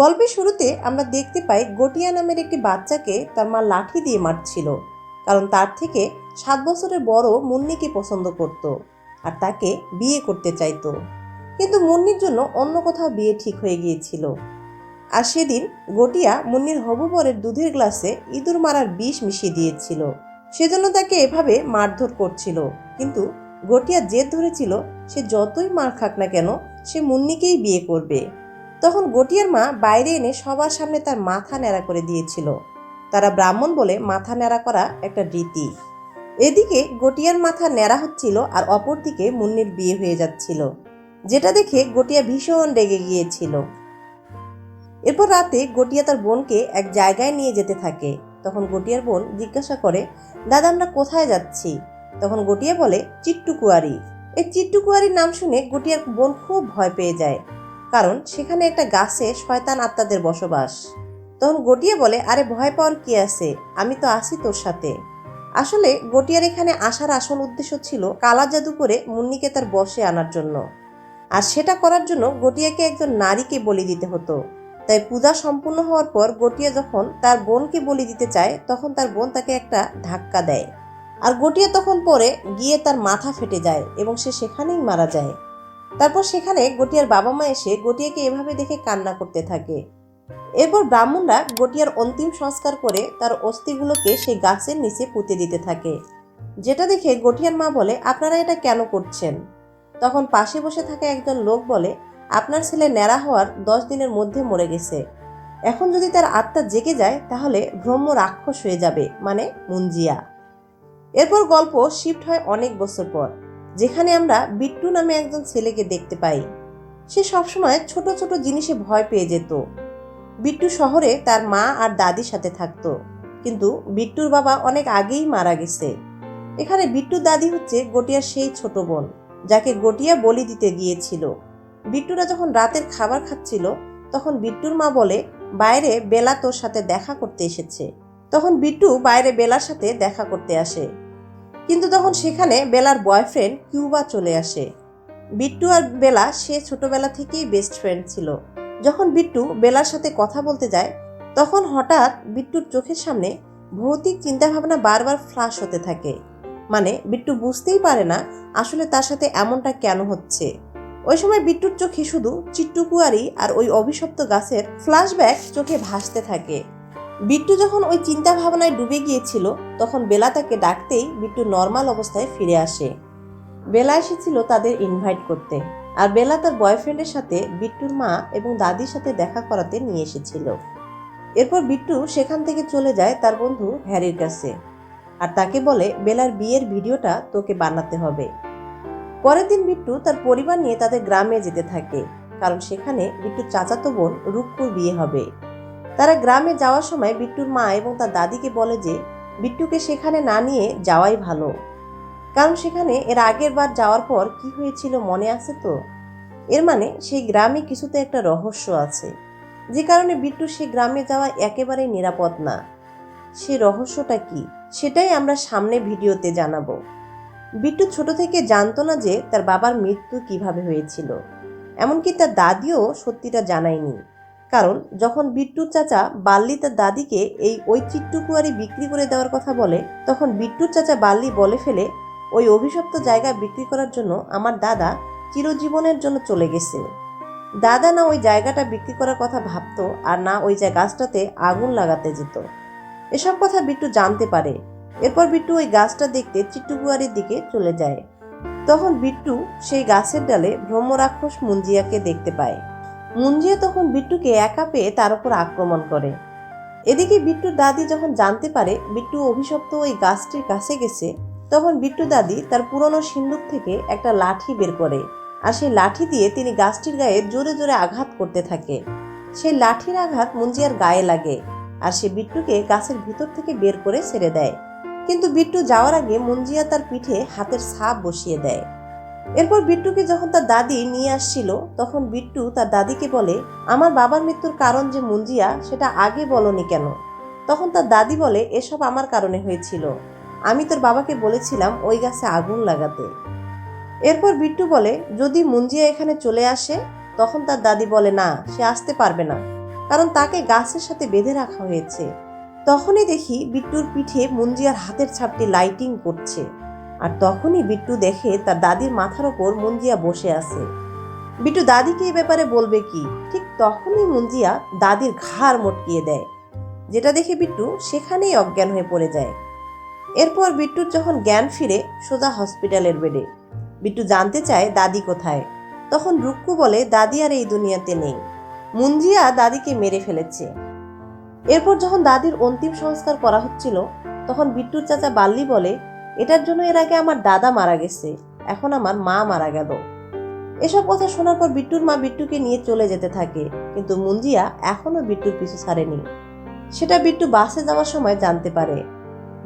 গল্পের শুরুতে আমরা দেখতে পাই গটিয়া নামের একটি বাচ্চাকে তার মা লাঠি দিয়ে মারছিল, কারণ তার থেকে সাত বছরের বড় মুন্নিকে পছন্দ করত আর তাকে বিয়ে করতে চাইতো। কিন্তু মুন্নির জন্য অন্য কোথাও বিয়ে ঠিক হয়ে গিয়েছিল। আর সেদিন গটিয়া মুন্নির হবু বরের দুধের গ্লাসে ইঁদুর মারার বিষ মিশিয়ে দিয়েছিল। সেজন্য তাকে এভাবে মারধর করছিল, কিন্তু গটিয়া জেদ ধরেছিল, সে যতই মার খাক না কেন, সে মুন্নিকেই বিয়ে করবে। তখন গটিয়ার মা বাইরে এনে সবার সামনে তার মাথা ন্যাড়া করে দিয়েছিল। তারা ব্রাহ্মণ বলে মাথা ন্যাড়া করা একটা রীতি। এদিকে গটিয়ার মাথা ন্যাড়া হচ্ছিল আর অপরদিকে মুন্নির বিয়ে হয়ে যাচ্ছিল, যেটা দেখে গটিয়া ভীষণ রেগে গিয়েছিল। এরপর রাতে গটিয়া তার বোনকে এক জায়গায় নিয়ে যেতে থাকে। তখন গটিয়ার বোন জিজ্ঞাসা করে, দাদা, আমরা কোথায় যাচ্ছি? তখন গটিয়া বলে চিট্টু কুয়ারি এই চিট্টু কুয়ারির নাম শুনে গটিয়ার বোন খুব ভয় পেয়ে যায়। কারণ সেখানে একটা গাছে শয়তান আত্মাদের বসবাস। তখন গটিয়া বলে, আরে ভয় পাওয়ার কি আছে? আমি তো আছি তোর সাথে। আসলে গটিয়ার এখানে আসার আসল উদ্দেশ্য ছিল কালা জাদু করে মুন্নিকে তার বসে আনার জন্য। আর সেটা করার জন্য গটিয়াকে একজন নারীকে বলি দিতে হতো। তাই পূজা সম্পূর্ণ হওয়ার পর গটিয়া যখন তার বোনকে বলি দিতে চায়, তখন তার বোন তাকে একটা ধাক্কা দেয়। আর গটিয়া তখন পরে গিয়ে তার মাথা ফেটে যায় এবং সে সেখানেই মারা যায়। তারপর সেখানে গটিয়ার বাবা মা এসে গটিয়াকে এভাবে দেখে কান্না করতে থাকে। এরপর ব্রাহ্মণরা গটিয়ার অন্তিম সংস্কার করে তার অস্থিগুলোকে সেই গাছের নিচে পুঁতে দিতে থাকে। যেটা দেখে গটিয়ার মা বলে, আপনারা এটা কেন করছেন? তখন পাশে বসে থাকা একজন লোক বলে, আপনার ছেলে ন্যাড়া হওয়ার দশ দিনের মধ্যে মরে গেছে। এখন যদি তার আত্মা জেগে যায়, তাহলে ব্রহ্ম রাক্ষস হয়ে যাবে মানে মুঞ্জিয়া। এরপর গল্প শিফট হয় অনেক বছর পর। যেখানে আমরা বিট্টু নামে একজন ছেলেকে দেখতে পাই। সে সবসময় ছোট ছোট জিনিসে ভয় পেয়ে যেত। বিট্টু শহরে তার মা আর দাদির সাথে থাকতো। কিন্তু বিট্টুর বাবা অনেক আগেই মারা গেছে। এখানে বিট্টুর দাদি হচ্ছে গটিয়ার সেই ছোট বোন, যাকে গটিয়া বলি দিতে গিয়েছিল। বিট্টুরা যখন রাতের খাবার খাচ্ছিল, তখন বিট্টুর মা বলে, বাইরে বেলা তোর সাথে দেখা করতে এসেছে। তখন বিট্টু বাইরে বেলার সাথে দেখা করতে আসে। কিন্তু তখন সেখানে বেলার বয়ফ্রেন্ড কিউবা চলে আসে। বিট্টু আর বেলা সে ছোটবেলা থেকেই বেস্ট ফ্রেন্ড ছিল। যখন বিট্টু বেলার সাথে কথা বলতে যায়, তখন হঠাৎ বিট্টুর চোখের সামনে ভৌতিক চিন্তাভাবনা বারবার ফ্লাশ হতে থাকে। মানে বিট্টু বুঝতেই পারে না আসলে তার সাথে এমনটা কেন হচ্ছে। ওই সময় বিট্টুর চোখে শুধু চিট্টুকুয়ারি আর ওই অভিশপ্ত গাছের ফ্ল্যাশব্যাক চোখে ভাসতে থাকে। বিট্টু যখন ওই চিন্তা ভাবনায় ডুবে গিয়েছিল, তখন বেলা তাকে ডাকতেই বিট্টু নর্মাল অবস্থায় ফিরে আসে। বেলা এসেছিল তাদের ইনভাইট করতে, আর বেলা তার বয়ফ্রেন্ডের সাথে বিট্টুর মা এবং দাদির সাথে দেখা করাতে নিয়ে এসেছিল। এরপর বিট্টু সেখান থেকে চলে যায় তার বন্ধু হ্যারির কাছে, আর তাকে বলে, বেলার বিয়ের ভিডিওটা তোকে বানাতে হবে। পরের দিন বিট্টু তার পরিবার নিয়ে তাদের গ্রামে যেতে থাকে, কারণ সেখানে বিট্টুর চাচাতো বোন রূপপুর বিয়ে হবে। তারা গ্রামে যাওয়ার সময় বিট্টুর মা এবং তার দাদিকে বলে যে, বিট্টুকে সেখানে না নিয়ে যাওয়াই ভালো। কারণ সেখানে এর আগের বার যাওয়ার পর কি হয়েছিল মনে আছে তো? এর মানে সেই গ্রামে কিছুতে একটা রহস্য আছে। যে কারণে বিট্টু সেই গ্রামে যাওয়া একেবারেই নিরাপদ না। সে রহস্যটা কি? সেটাই আমরা সামনে ভিডিওতে জানাব। বিট্টু ছোট থেকে জানতো না যে তার বাবার মৃত্যু কীভাবে হয়েছিল। এমনকি তার দাদিও সত্যিটা জানায়নি। কারণ যখন বিট্টুর চাচা বাল্লি তার দাদিকে এই ওই চিট্টুকুয়ারি বিক্রি করে দেওয়ার কথা বলে, তখন বিট্টুর চাচা বাল্লি বলে ফেলে, ওই অভিশপ্ত জায়গা বিক্রি করার জন্য আমার দাদা চিরজীবনের জন্য চলে গেছে। দাদা না ওই জায়গাটা বিক্রি করার কথা ভাবতো আর না ওই যে গাছটাতে আগুন লাগাতে যেত। এসব কথা বিট্টু জানতে পারে। এরপর বিট্টু ওই গাছটা দেখতে চিট্টুকুয়ারির দিকে চলে যায়। তখন বিট্টু সেই গাছের ডালে ব্রহ্মরাক্ষস মুঞ্জিয়াকে দেখতে পায়। মুঞ্জিয়া তখন বিট্টুকে একা পেয়ে তার উপর আক্রমণ করে। এদিকে বিট্টুর দাদি যখন জানতে পারে বিট্টু অভিশপ্ত ওই গাছটির কাছে গেছে, তখন বিট্টু দাদি তার পুরনো সিন্দুক থেকে একটা লাঠি বের করে আর সেই লাঠি দিয়ে তিনি গাছটির গায়ে জোরে জোরে আঘাত করতে থাকে। সেই লাঠির আঘাত মুঞ্জিয়ার গায়ে লাগে আর সে বিট্টুকে গাছের ভিতর থেকে বের করে ছেড়ে দেয়। কিন্তু বিট্টু যাওয়ার আগে মুঞ্জিয়া তার পিঠে হাতের ছাপ বসিয়ে দেয়। এরপর বিট্টুকে যখন তার দাদি নিয়ে আসছিল, তখন বিট্টু তার দাদিকে বলে, আমার বাবার মৃত্যুর কারণ যে মুঞ্জিয়া, সেটা আগে বলনি কেন? তখন তার দাদি বলে, এসব আমার কারণে হয়েছিল। আমি তোর বাবাকে বলেছিলাম ওই গাছে আগুন লাগাতে। এরপর বিট্টু বলে, যদি মুঞ্জিয়া এখানে চলে আসে, তখন তার দাদি বলে, না, সে আসতে পারবে না। কারণ তাকে গাছের সাথে বেঁধে রাখা হয়েছে। তখনই দেখি বিট্টুর পিঠে মুঞ্জিয়ার হাতের ছাপটি লাইটিং করছে। আর তখনই বিট্টু দেখে তার দাদির মাথার ওপর মুঞ্জিয়া বসে আছে। বিট্টু, দাদিকে এই ব্যাপারে বলবে কি? ঠিক তখনই মুঞ্জিয়া দাদির ঘাড় মটকিয়ে দেয়। যেটা দেখে বিট্টু সেখানেই অজ্ঞান হয়ে পড়ে যায়। এরপর বিট্টুর যখন জ্ঞান ফিরে সোজা হসপিটালের বেডে। বিট্টু জানতে চায় দাদি কোথায়। তখন রুক্কু বলে, দাদি আর এই দুনিয়াতে নেই। মুঞ্জিয়া দাদিকে মেরে ফেলেছে। এরপর যখন দাদির অন্তিম সংস্কার করা হচ্ছিল, তখন বিট্টুর চাচা বাল্লি বলে এটার জন্য এর আগে আমার দাদা মারা গেছে। এখন আমার মা মারা গেল। এসব কথা শোনার পর বিট্টুর মা বিট্টুকে নিয়ে চলে যেতে থাকে, কিন্তু মুঞ্জিয়া এখনও বিট্টুর পিছু ছাড়েনি। সেটা বিট্টু বাসে যাওয়ার সময় জানতে পারে।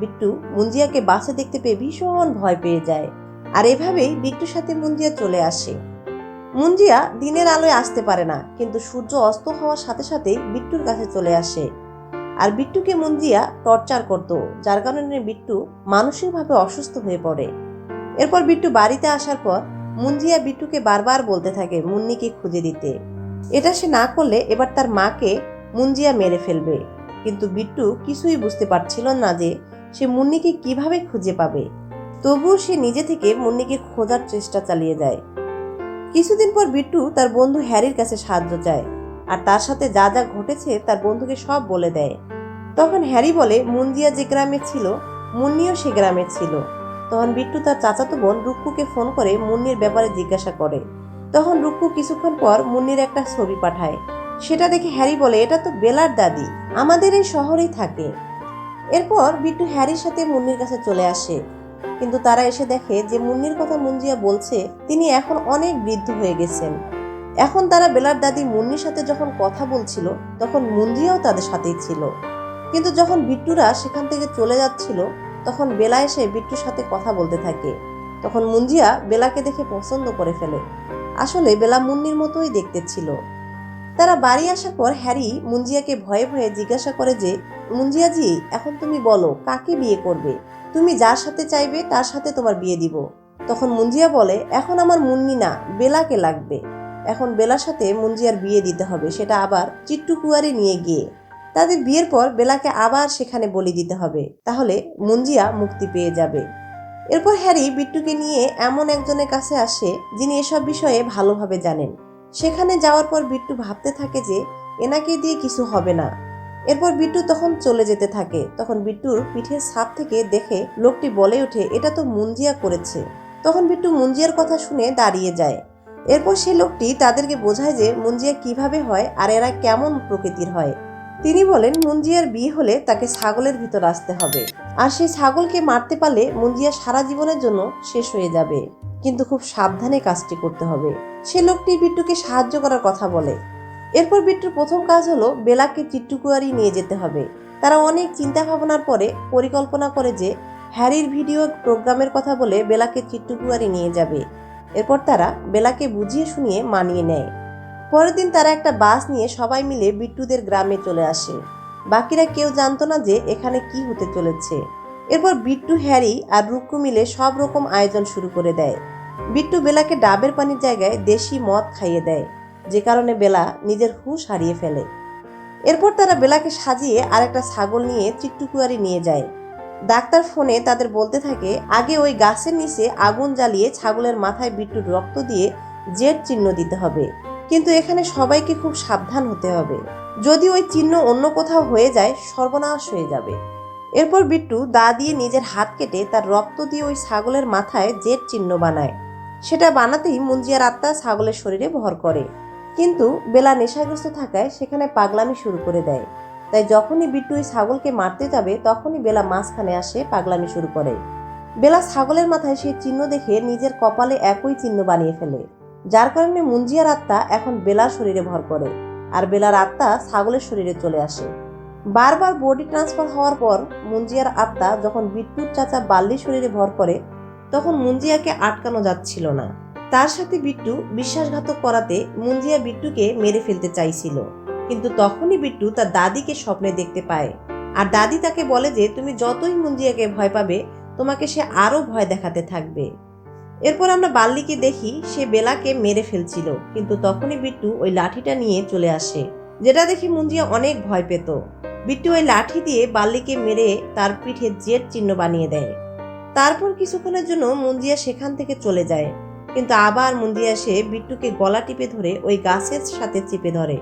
বিট্টু মুঞ্জিয়াকে বাসে দেখতে পেয়ে ভীষণ ভয় পেয়ে যায়, আর এভাবেই বিট্টুর সাথে মুঞ্জিয়া চলে আসে। মুঞ্জিয়া দিনের আলোয় আসতে পারে না, কিন্তু সূর্য অস্ত হওয়ার সাথে সাথেই বিট্টুর কাছে চলে আসে। আর বিট্টুকে মুঞ্জিয়া টর্চার করত, যার কারণে বিট্টু মানসিকভাবে অসুস্থ হয়ে পড়ে। এরপর বিট্টু বাড়িতে আসার পর মুঞ্জিয়া বিট্টুকে বারবার বলতে থাকে মুন্নিকে খুঁজে দিতে। এটা সে না করলে এবার তার মাকে মুঞ্জিয়া মেরে ফেলবে। কিন্তু বিট্টু কিছুই বুঝতে পারছিল না যে সে মুন্নিকে কীভাবে খুঁজে পাবে। তবুও সে নিজে থেকে মুন্নিকে খোঁজার চেষ্টা চালিয়ে যায়। কিছুদিন পর বিট্টু তার বন্ধু হ্যারির কাছে সাহায্য চায়। আর তার সাথে যা যা ঘটেছে তার বন্ধুকে সব বলে দেয়। তখন হ্যারি বলে মুন্দিয়া যে গ্রামে ছিল, মুন্নিও সে গ্রামে ছিল। তখন বিট্টু তার চাচাতো বোন রুক্কুকে ফোন করে মুন্নির ব্যাপারে জিজ্ঞাসা করে। তখন রুক্কু কিছুক্ষণ পর মুন্নির একটা ছবি পাঠায়। সেটা দেখে হ্যারি বলে, এটা তো বেলার দাদি, আমাদের এই শহরেই থাকে। এরপর বিট্টু হ্যারির সাথে মুন্নির কাছে চলে আসে। কিন্তু তারা এসে দেখে যে মুন্নির কথা মুঞ্জিয়া বলছে, তিনি এখন অনেক বৃদ্ধ হয়ে গেছেন। এখন তারা বেলার দাদি মুন্নির সাথে যখন কথা বলছিল, তখন মুঞ্জিয়াও তাদের সাথেই ছিল। কিন্তু যখন বিট্টুরা সেখান থেকে চলে যাচ্ছিল, তখন বেলা এসে বিট্টুর সাথে কথা বলতে থাকে। তখন মুঞ্জিয়া বেলাকে দেখে পছন্দ করে ফেলে। আসলে বেলা মুন্নির মতোই দেখতে ছিল। তারা বাড়ি আসার পর হ্যারি মুঞ্জিয়াকে ভয়ে ভয়ে জিজ্ঞাসা করে যে মুঞ্জিয়াজি এখন তুমি বলো, কাকে বিয়ে করবে? তুমি যার সাথে চাইবে, তার সাথে তোমার বিয়ে দিব। তখন মুঞ্জিয়া বলে, এখন আমার মুন্নি না, বেলাকে লাগবে। এখন বেলার সাথে মুঞ্জিয়ার বিয়ে দিতে হবে, সেটা আবার চিট্টু কুয়ারে নিয়ে গিয়ে। তাদের বিয়ের পর বেলাকে আবার সেখানে বলি দিতে হবে, তাহলে মুঞ্জিয়া মুক্তি পেয়ে যাবে। এরপর হ্যারি বিট্টুকে নিয়ে এমন একজনের কাছে আসে, যিনি এসব বিষয়ে ভালোভাবে জানেন। সেখানে যাওয়ার পর বিট্টু ভাবতে থাকে যে, এনাকে দিয়ে কিছু হবে না। এরপর বিট্টু তখন চলে যেতে থাকে, তখন বিট্টুর পিঠের ছাপ থেকে দেখে লোকটি বলে ওঠে, এটা তো মুঞ্জিয়া করেছে। তখন বিট্টু মুঞ্জিয়ার কথা শুনে দাঁড়িয়ে যায়। এরপর সে লোকটি তাদেরকে বোঝায় যে মুঞ্জিয়া কীভাবে হয় আর এরা কেমন প্রকৃতির হয়। তিনি বলেন মুঞ্জিয়ার বিয়ে হলে তাকে ছাগলের ভিতর আসতে হবে। আর সেই ছাগলকে মারতে পারলে মুঞ্জিয়া সারা জীবনের জন্য শেষ হয়ে যাবে। কিন্তু খুব সাবধানে কাজটি করতে হবে। সে লোকটি বিট্টুকে সাহায্য করার কথা বলে। এরপর বিট্টুর প্রথম কাজ হলো বেলাকে চিট্টুকুয়ারি নিয়ে যেতে হবে। তারা অনেক চিন্তা ভাবনার পরে পরিকল্পনা করে যে হ্যারির ভিডিও প্রোগ্রামের কথা বলে বেলাকে চিট্টুকুয়ারি নিয়ে যাবে। এরপর তারা বেলাকে বুঝিয়ে শুনিয়ে মানিয়ে নেয়। পরের দিন তারা একটা বাস নিয়ে সবাই মিলে বিট্টুদের গ্রামে চলে আসে। বাকিরা কেউ জানতো না যে এখানে কি হতে চলেছে। এরপর বিট্টু, হ্যারি আর রুক্কু মিলে সব রকম আয়োজন শুরু করে দেয়। বিট্টু বেলাকে ডাবের পানির জায়গায় দেশি মদ খাইয়ে দেয়, যে কারণে বেলা নিজের হুঁশ হারিয়ে ফেলে। এরপর তারা বেলাকে সাজিয়ে আরেকটা ছাগল নিয়ে চিট্টুকুয়ারি নিয়ে যায়। ডাক্তার ফোনে তাদের বলতে থাকে, আগে ওই গাছের নিচে আগুন জ্বালিয়ে ছাগলের মাথায় বিট্টুর রক্ত দিয়ে জেট চিহ্ন দিতে হবে। কিন্তু এখানে সবাইকে খুব সাবধান হতে হবে। যদি ওই চিহ্ন অন্য কোথাও হয়ে যায়, সর্বনাশ হয়ে যাবে। এরপর বিট্টু দা দিয়ে নিজের হাত কেটে তার রক্ত দিয়ে ওই ছাগলের মাথায় জেট চিহ্ন বানায়। সেটা বানাতেই মুঞ্জিয়ার আত্মা ছাগলের শরীরে ভর করে। কিন্তু বেলা নেশাগ্রস্ত থাকায় সেখানে পাগলামি শুরু করে দেয়। তাই যখনই বিট্টু ওই ছাগলকে মারতে যাবে, তখনই বেলা মাঝখানে আসে পাগলামি শুরু করে। বেলা ছাগলের মাথায় সেই চিহ্ন দেখে নিজের কপালে একই চিহ্ন বানিয়ে ফেলে। যার কারণে মুঞ্জিয়ার আত্মা এখন বেলার শরীরে ভর করে আর বেলার আত্মা ছাগলের শরীরে চলে আসে। বারবার বডি ট্রান্সফার হওয়ার পর মুঞ্জিয়ার আত্মা যখন বিট্টুর চাচা বাল্লির শরীরে ভর করে, তখন মুঞ্জিয়াকে আটকানো যাচ্ছিল না। তার সাথে বিট্টু বিশ্বাসঘাতক করাতে মুঞ্জিয়া বিট্টুকে মেরে ফেলতে চাইছিল। কিন্তু তখনই বিট্টু তার দাদিকে স্বপ্নে দেখতে পায়। আর দাদি তাকে বলে যে, তুমি যতই মুঞ্জিয়াকে ভয় পাবে, তোমাকে সে আরও ভয় দেখাতে থাকবে। এরপর আমরা বাল্লিকে দেখি, সে বেলাকে মেরে ফেলছিল। কিন্তু তখনই বিট্টু ওই লাঠিটা নিয়ে চলে আসে, যেটা দেখে মুঞ্জিয়া অনেক ভয় পেত। বিট্টু ওই লাঠি দিয়ে বাল্লিকে মেরে তার পিঠে জেট চিহ্ন বানিয়ে দেয়। তারপর কিছুক্ষণের জন্য মুঞ্জিয়া সেখান থেকে চলে যায়। কিন্তু আবার মুঞ্জিয়া এসে বিট্টুকে গলা টিপে ধরে ওই গাছের সাথে চেপে ধরে।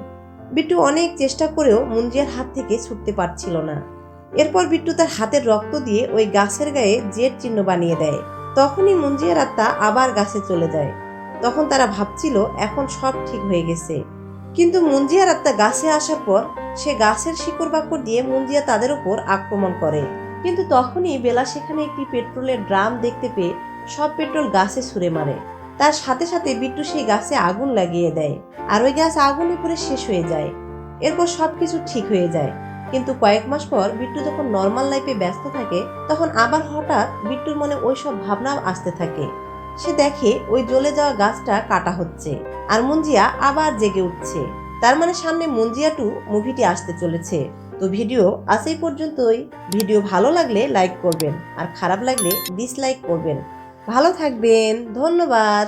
বিট্টু অনেক চেষ্টা করেও মুঞ্জিয়ার হাত থেকে ছুটতে পারছিল না। এরপর বিট্টু তার হাতের রক্ত দিয়ে ওই গাছের গায়ে জেট চিহ্ন বানিয়ে দেয়। তখনই মুঞ্জিয়ার আত্মা আবার গাছে চলে যায়। তখন তারা ভাবছিল, এখন সব ঠিক হয়ে গেছে। কিন্তু মুঞ্জিয়ার আত্মা গাছে আসার পর সে গাছের শিকড় বাকড় দিয়ে মুঞ্জিয়া তাদের উপর আক্রমণ করে। কিন্তু তখনই বেলা সেখানে একটি পেট্রোলের ড্রাম দেখতে পেয়ে সব পেট্রোল গাছে ছুঁড়ে মারে। তার সাথে সাথে বিট্টু সেই গাছে আগুন লাগিয়ে দেয় আর ওই গাছ আগুনে পুড়ে শেষ হয়ে যায়। এরপর সবকিছু ঠিক হয়ে যায়। কিন্তু কয়েক মাস পর বিট্টু যখন নর্মাল লাইফে ব্যস্ত থাকে, তখন আবার হঠাৎ বিট্টুর মনে ওই সব ভাবনা আসতে থাকে। সে দেখে ওই জ্বলে যাওয়া গাছটা কাটা হচ্ছে আর মুঞ্জিয়া আবার জেগে উঠছে। তার মানে সামনে মুঞ্জিয়া টু মুভিটি আসতে চলেছে। তো ভিডিও আজ এই পর্যন্তই। ভিডিও ভালো লাগলে লাইক করবেন আর খারাপ লাগলে ডিসলাইক করবেন। ভালো থাকবেন ধন্যবাদ।